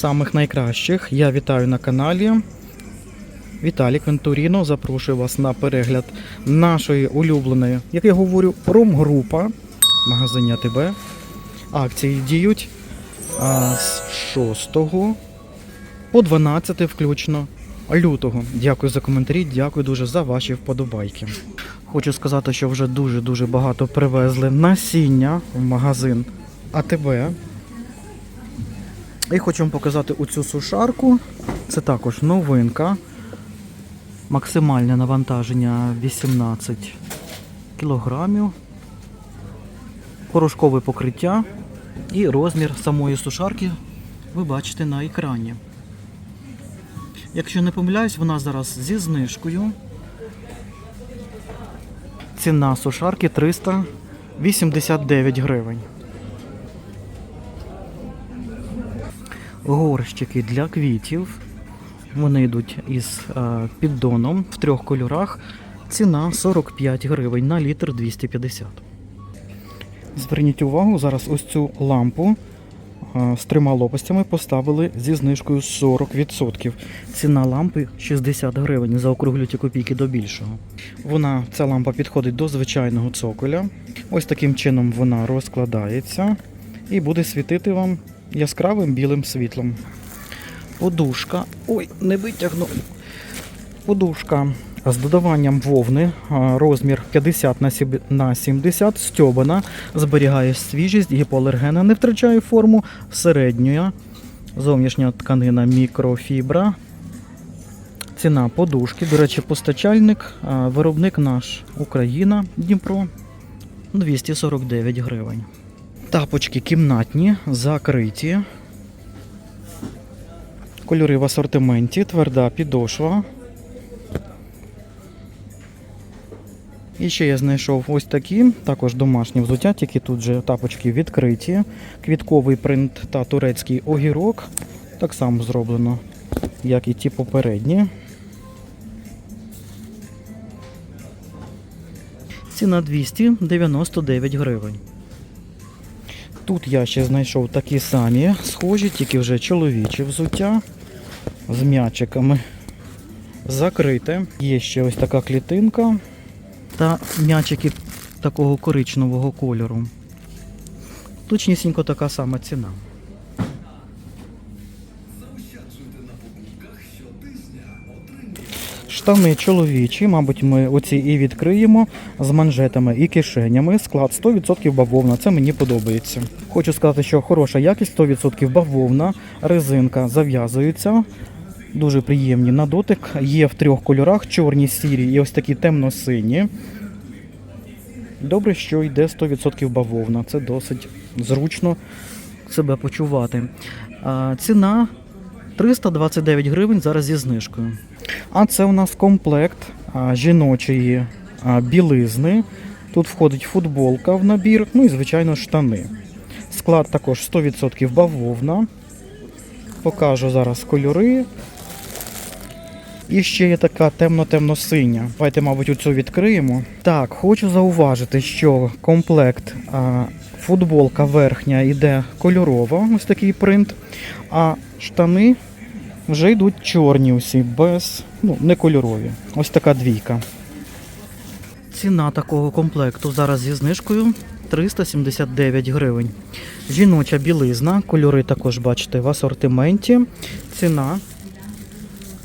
самих найкращих. Я вітаю на каналі. Віталік Вентуріно. Запрошую вас на перегляд нашої улюбленої, як я говорю, промгрупа в магазині АТБ. Акції діють з 6 по 12 включно лютого. Дякую за коментарі, дякую дуже за ваші вподобайки. Хочу сказати, що вже дуже-дуже багато привезли насіння в магазин АТБ. І хочу вам показати оцю сушарку. Це також новинка. Максимальне навантаження 18 кілограмів. Порошкове покриття і розмір самої сушарки ви бачите на екрані. Якщо не помиляюсь, вона зараз зі знижкою. Ціна сушарки 389 гривень. Горщики для квітів. Вони йдуть із е, піддоном в трьох кольорах. Ціна 45 гривень на літр 250. Зверніть увагу, зараз ось цю лампу е, з трьома лопастями поставили зі знижкою 40%. Ціна лампи 60 гривень. Заокруглюйте копійки до більшого. Вона, ця лампа підходить до звичайного цоколя. Ось таким чином вона розкладається і буде світити вам яскравим білим світлом. Подушка. Ой, не витягну. Подушка з додаванням вовни, розмір 50 на 70, стьобана, зберігає свіжість, гіпоалергена, не втрачає форму, середня, зовнішня тканина мікрофібра. Ціна подушки, до речі, постачальник, виробник наш Україна, Дніпро, 249 гривень. Тапочки кімнатні, закриті. Кольори в асортименті, тверда підошва. І ще я знайшов ось такі, також домашні взуття, тільки тут же тапочки відкриті. Квітковий принт та турецький огірок. Так само зроблено, як і ті попередні. Ціна 299 гривень. Тут я ще знайшов такі самі схожі, тільки вже чоловічі взуття з м'ячиками. Закрите. Є ще ось така клітинка та м'ячики такого коричневого кольору. Точнісінько така сама ціна. Штани чоловічі, мабуть, ми оці і відкриємо з манжетами і кишенями. Склад 100% бавовна. Це мені подобається. Хочу сказати, що хороша якість 100% бавовна, резинка зав'язується. Дуже приємні на дотик. Є в трьох кольорах: чорні, сірі і ось такі темно-сині. Добре, що йде 100% бавовна. Це досить зручно себе почувати. Ціна 329 гривень зараз зі знижкою. А це у нас комплект жіночої білизни. Тут входить футболка в набір, ну і, звичайно, штани. Склад також 100% бавовна. Покажу зараз кольори. І ще є така темно-темно-синя. Давайте, мабуть, оцю відкриємо. Так, хочу зауважити, що комплект а, футболка верхня йде кольорова, ось такий принт. А штани вже йдуть чорні усі, без, ну, не кольорові. Ось така двійка. Ціна такого комплекту зараз зі знижкою 379 гривень. Жіноча білизна, кольори також бачите в асортименті. Ціна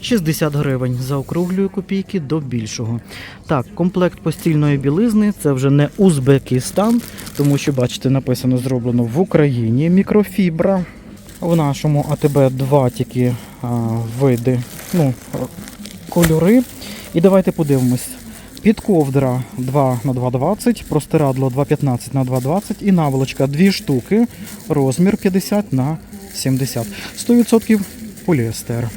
60 гривень. Заокруглюю копійки до більшого. Так, комплект постільної білизни це вже не Узбекистан, тому що, бачите, написано зроблено в Україні мікрофібра. В нашому АТБ два тільки а, види, ну, кольори. І давайте подивимось. Підковдра 2 на 2,20, простирадло 2,15 на 2,20 і наволочка 2 штуки, розмір 50 на 70. 100% поліестер.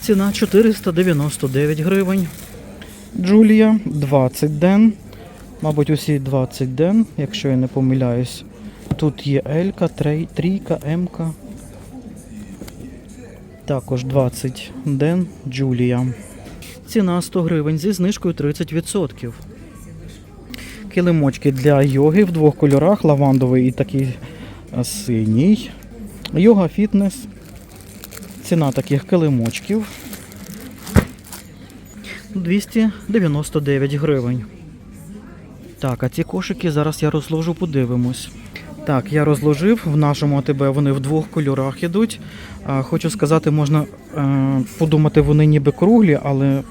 Ціна 499 гривень. Джулія 20 ден. Мабуть, усі 20 ден, якщо я не помиляюсь. Тут є Елька, трійка, Емка. Також 20 ден Джулія. Ціна 100 гривень зі знижкою 30%. Килимочки для йоги в двох кольорах: лавандовий і такий е, синій. Йога фітнес Ціна таких килимочків 299 гривень. Так, а ці кошики зараз я розложу, подивимось. Так, я розложив. В нашому АТБ вони в двох кольорах ідуть. Хочу сказати, можна е, подумати, вони ніби круглі, але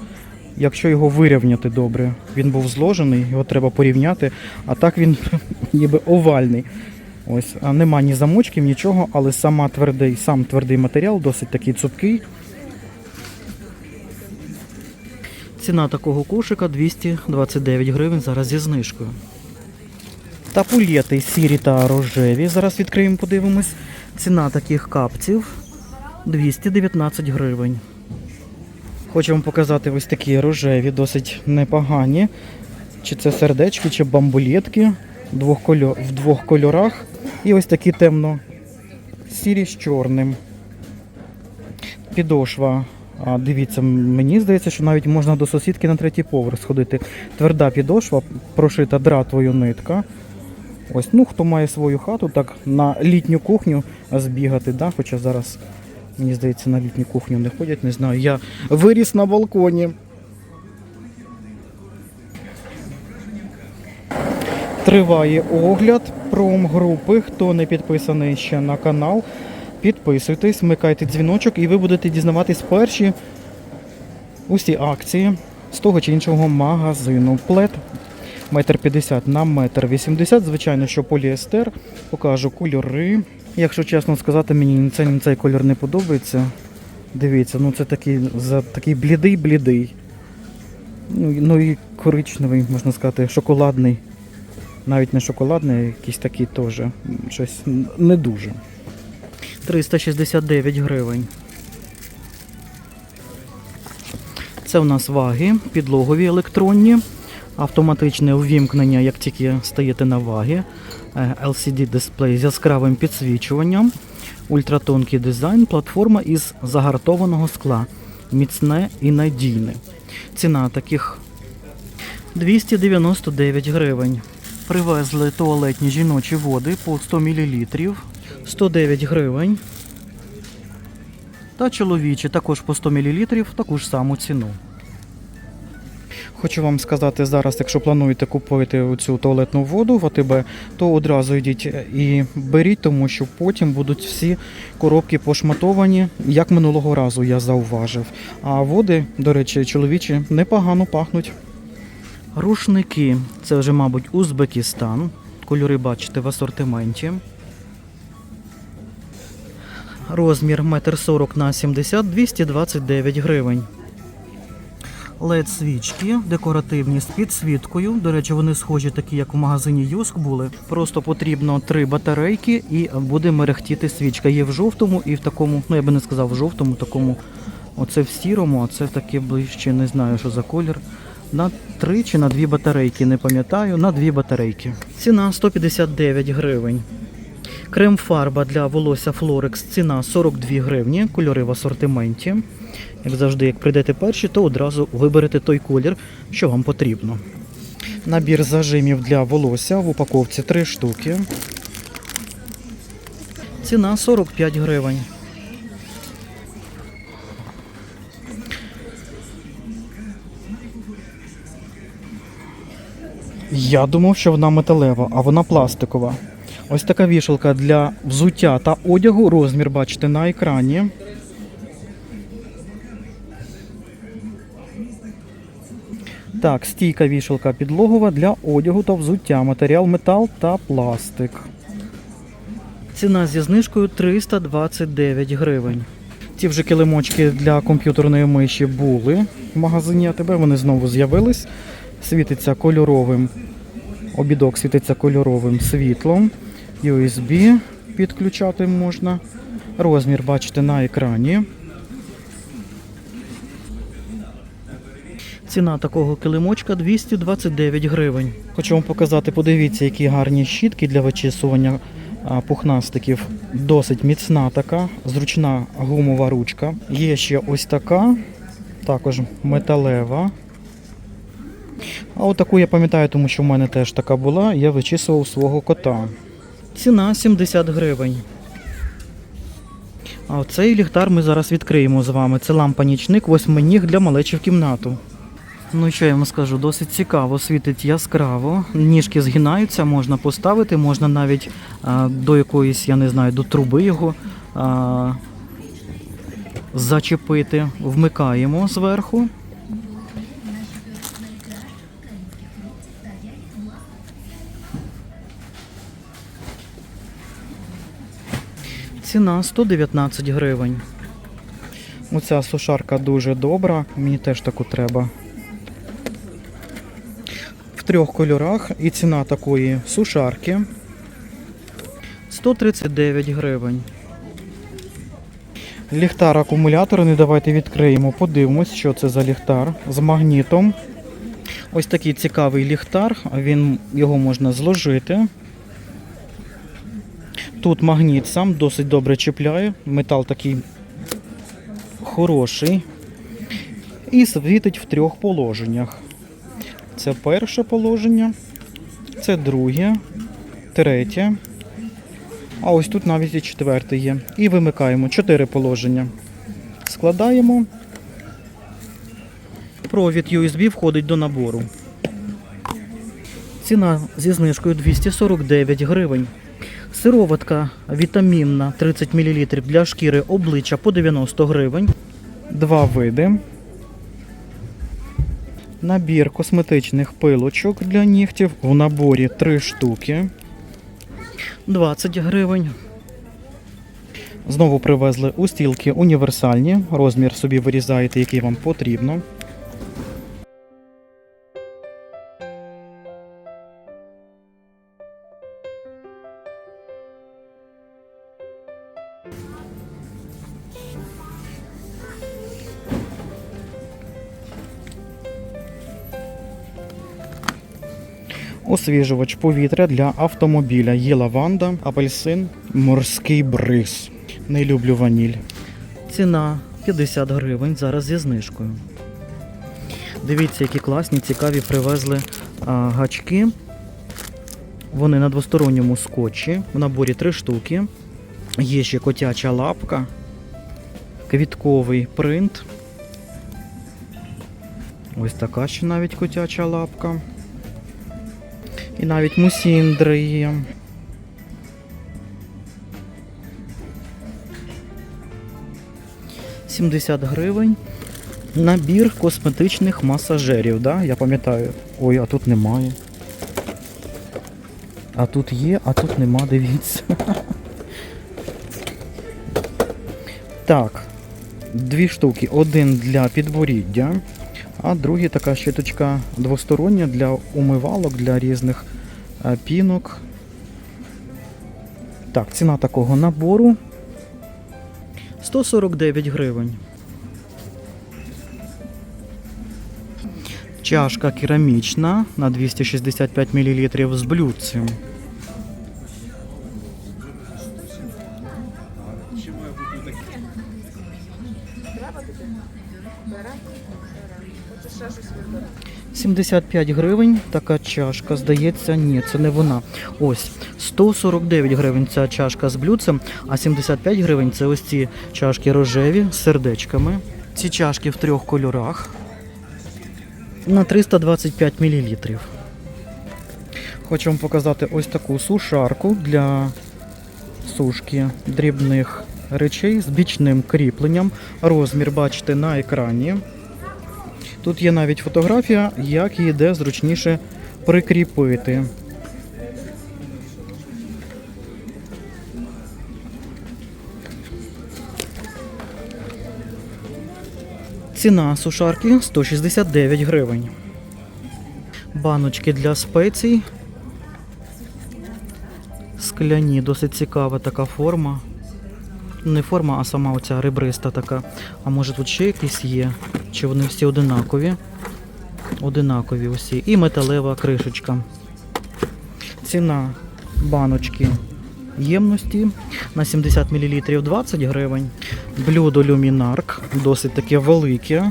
якщо його вирівняти добре, він був зложений, його треба порівняти, а так він ніби овальний. Ось, нема ні замочків, нічого, але сама твердий, сам твердий матеріал досить такий цупкий. Ціна такого кошика 229 гривень зараз зі знижкою. Тапулети сірі та рожеві. Зараз відкриємо, подивимось. Ціна таких капців 219 гривень. Хочу вам показати ось такі рожеві, досить непогані. Чи це сердечки, чи бамбулетки двох кольор, в двох кольорах. І ось такі темно сірі з чорним. Підошва. А, дивіться, мені здається, що навіть можна до сусідки на третій поверх сходити. Тверда підошва, прошита дратвою нитка. Ось, ну хто має свою хату, так на літню кухню збігати, да? хоча зараз, мені здається, на літню кухню не ходять, не знаю. Я виріс на балконі. Триває огляд промгрупи. Хто не підписаний ще на канал, підписуйтесь, вмикайте дзвіночок і ви будете дізнаватись перші усі акції з того чи іншого магазину. Плет метр 50 на метр 80. Звичайно, що поліестер. Покажу кольори. Якщо чесно сказати, мені цей, цей кольор не подобається. Дивіться, ну це такий, за, такий блідий-блідий. Ну, ну і коричневий, можна сказати, шоколадний. Навіть не шоколадний, якийсь такий теж. Щось не дуже. 369 гривень. Це у нас ваги, підлогові електронні, автоматичне увімкнення, як тільки стаєте на ваги, е, LCD-дисплей з яскравим підсвічуванням, ультратонкий дизайн, платформа із загартованого скла, міцне і надійне. Ціна таких 299 гривень. Привезли туалетні жіночі води по 100 мл, 109 гривень. Та чоловічі також по 100 мл, таку ж саму ціну. Хочу вам сказати зараз, якщо плануєте купити цю туалетну воду в АТБ, то одразу йдіть і беріть, тому що потім будуть всі коробки пошматовані, як минулого разу я зауважив. А води, до речі, чоловічі непогано пахнуть. Рушники, це вже, мабуть, Узбекистан. Кольори бачите в асортименті. Розмір 1,40 на 70 229 гривень. Led свічки декоративні з підсвіткою. До речі, вони схожі такі, як в магазині Юск були. Просто потрібно три батарейки і буде мерехтіти свічка. Є в жовтому і в такому, ну я би не сказав в жовтому, такому. Оце в сірому, а це таке ближче, не знаю, що за колір. На три чи на дві батарейки, не пам'ятаю, на дві батарейки. Ціна 159 гривень. Крем-фарба для волосся Флорекс ціна 42 гривні, кольори в асортименті. Як завжди, як прийдете перші, то одразу виберете той колір, що вам потрібно. Набір зажимів для волосся в упаковці 3 штуки. Ціна 45 гривень. Я думав, що вона металева, а вона пластикова. Ось така вішалка для взуття та одягу. Розмір бачите на екрані. Так, стійка вішалка підлогова для одягу та взуття. Матеріал метал та пластик. Ціна зі знижкою 329 гривень. Ці вже килимочки для комп'ютерної миші були в магазині АТБ, вони знову з'явились. Світиться кольоровим. Обідок світиться кольоровим світлом. USB підключати можна. Розмір бачите на екрані. Ціна такого килимочка 229 гривень. Хочу вам показати, подивіться, які гарні щітки для вичісування пухнастиків. Досить міцна така, зручна гумова ручка. Є ще ось така, також металева. А отаку я пам'ятаю, тому що в мене теж така була. Я вичісував свого кота. Ціна 70 гривень. А цей ліхтар ми зараз відкриємо з вами. Це лампа нічник, восьминіг для малечі в кімнату. Ну що я вам скажу, досить цікаво, світить яскраво. Ніжки згинаються, можна поставити, можна навіть а, до якоїсь, я не знаю, до труби його а, зачепити. Вмикаємо зверху. Ціна 119 гривень. Оця сушарка дуже добра, мені теж таку треба. Трьох кольорах і ціна такої сушарки 139 гривень. Ліхтар акумуляторний, давайте відкриємо, подивимось, що це за ліхтар з магнітом. Ось такий цікавий ліхтар, він, його можна зложити. Тут магніт сам досить добре чіпляє, метал такий хороший. І світить в трьох положеннях. Це перше положення, це друге, третє. А ось тут навіть і четверте є. І вимикаємо чотири положення. Складаємо. Провід USB входить до набору. Ціна зі знижкою 249 гривень. Сироватка вітамінна 30 мл для шкіри обличчя по 90 гривень. Два види. Набір косметичних пилочок для нігтів в наборі 3 штуки. 20 гривень. Знову привезли устілки універсальні. Розмір собі вирізаєте, який вам потрібно. Освіжувач повітря для автомобіля. Є лаванда, апельсин, морський бриз. Не люблю ваніль. Ціна 50 гривень зараз зі знижкою. Дивіться, які класні, цікаві привезли а, гачки. Вони на двосторонньому скотчі. В наборі три штуки. Є ще котяча лапка, квітковий принт. Ось така ще навіть котяча лапка. І навіть мусіндри є. Сімдесят гривень. Набір косметичних масажерів, да? я пам'ятаю. Ой, а тут немає. А тут є, а тут нема, дивіться. Так, дві штуки. Один для підборіддя, а другий така щиточка двостороння для умивалок, для різних е, пінок. Так, ціна такого набору 149 гривень. Чашка керамічна на 265 мл з блюдцем. 75 гривень така чашка, здається, ні, це не вона. Ось 149 гривень ця чашка з блюдцем, а 75 гривень це ось ці чашки рожеві з сердечками. Ці чашки в трьох кольорах на 325 мл. Хочу вам показати ось таку сушарку для сушки дрібних речей з бічним кріпленням. Розмір бачите на екрані. Тут є навіть фотографія, як її де зручніше прикріпити. Ціна сушарки 169 гривень. Баночки для спецій. Скляні, досить цікава така форма. Не форма, а сама оця ребриста така. А може тут ще якісь є? Чи вони всі одинакові? Одинакові усі. І металева кришечка. Ціна баночки ємності на 70 мл 20 гривень. Блюдо люмінарк, досить таке велике.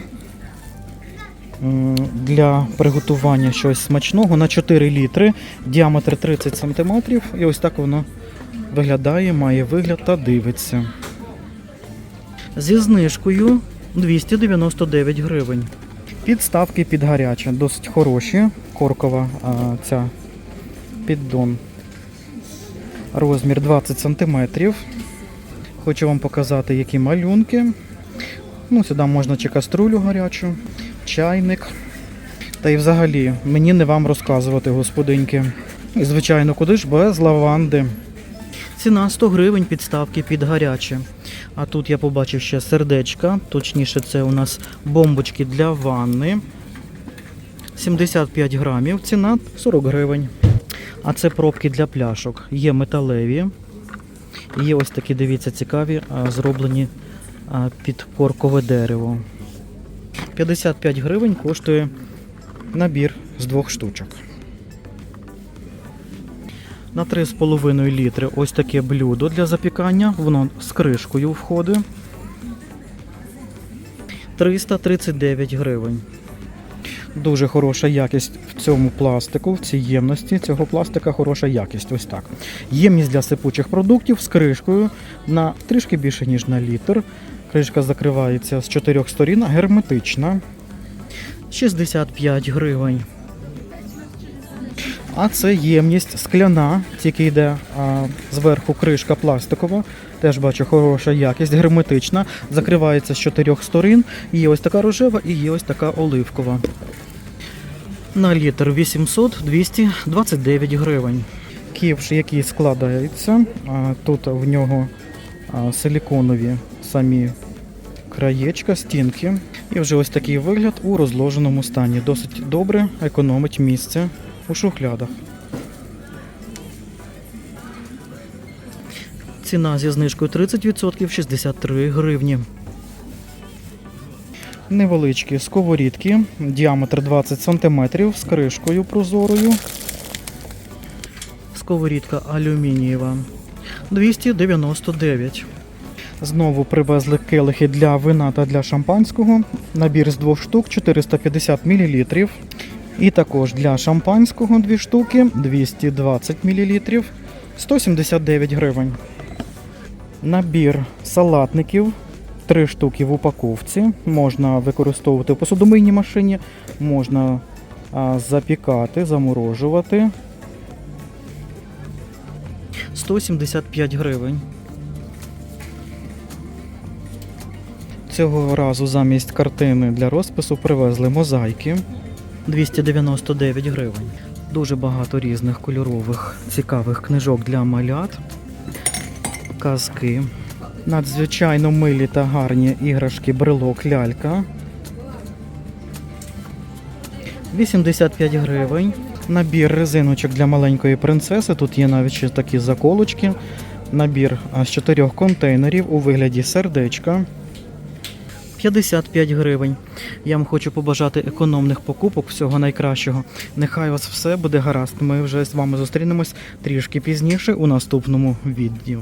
Для приготування щось смачного на 4 літри, діаметр 30 см. І ось так воно виглядає, має вигляд та дивиться. Зі знижкою 299 гривень. Підставки під гаряче, досить хороші. Коркова а, ця піддон. Розмір 20 см. Хочу вам показати, які малюнки. Ну, сюди можна чи каструлю гарячу, чайник. Та й взагалі, мені не вам розказувати, господиньки. І, звичайно, куди ж без лаванди. Ціна 100 гривень підставки під гаряче. А тут я побачив ще сердечка, точніше, це у нас бомбочки для ванни. 75 грамів, ціна 40 гривень. А це пробки для пляшок. Є металеві. Є ось такі, дивіться, цікаві, зроблені під коркове дерево. 55 гривень коштує набір з двох штучок. На 3,5 літри ось таке блюдо для запікання. Воно з кришкою входить. 339 гривень. Дуже хороша якість в цьому пластику, в цій ємності цього пластика хороша якість. Ось так. Ємність для сипучих продуктів з кришкою на трішки більше, ніж на літр. Кришка закривається з чотирьох сторін, герметична. 65 гривень. А це ємність скляна, тільки йде а, зверху кришка пластикова. Теж бачу хороша якість, герметична. Закривається з чотирьох сторін. Є ось така рожева і є ось така оливкова. На літр 800 229 гривень. Ківш, який складається. А, тут в нього а, силіконові самі краєчка, стінки. І вже ось такий вигляд у розложеному стані. Досить добре економить місце у шухлядах. Ціна зі знижкою 30% 63 гривні. Невеличкі сковорідки, діаметр 20 см з кришкою прозорою. Сковорідка алюмінієва 299. Знову привезли келихи для вина та для шампанського. Набір з двох штук 450 мл. І також для шампанського дві штуки 220 мл 179 гривень. Набір салатників. Три штуки в упаковці. Можна використовувати в посудомийній машині, можна запікати, заморожувати. 175 гривень. Цього разу замість картини для розпису привезли мозаїки 299 гривень. Дуже багато різних кольорових цікавих книжок для малят, казки. Надзвичайно милі та гарні іграшки брелок лялька. 85 гривень. Набір резиночок для маленької принцеси. Тут є навіть такі заколочки. Набір з чотирьох контейнерів у вигляді сердечка. 55 гривень. Я вам хочу побажати економних покупок, всього найкращого. Нехай вас все буде гаразд. Ми вже з вами зустрінемось трішки пізніше у наступному відео.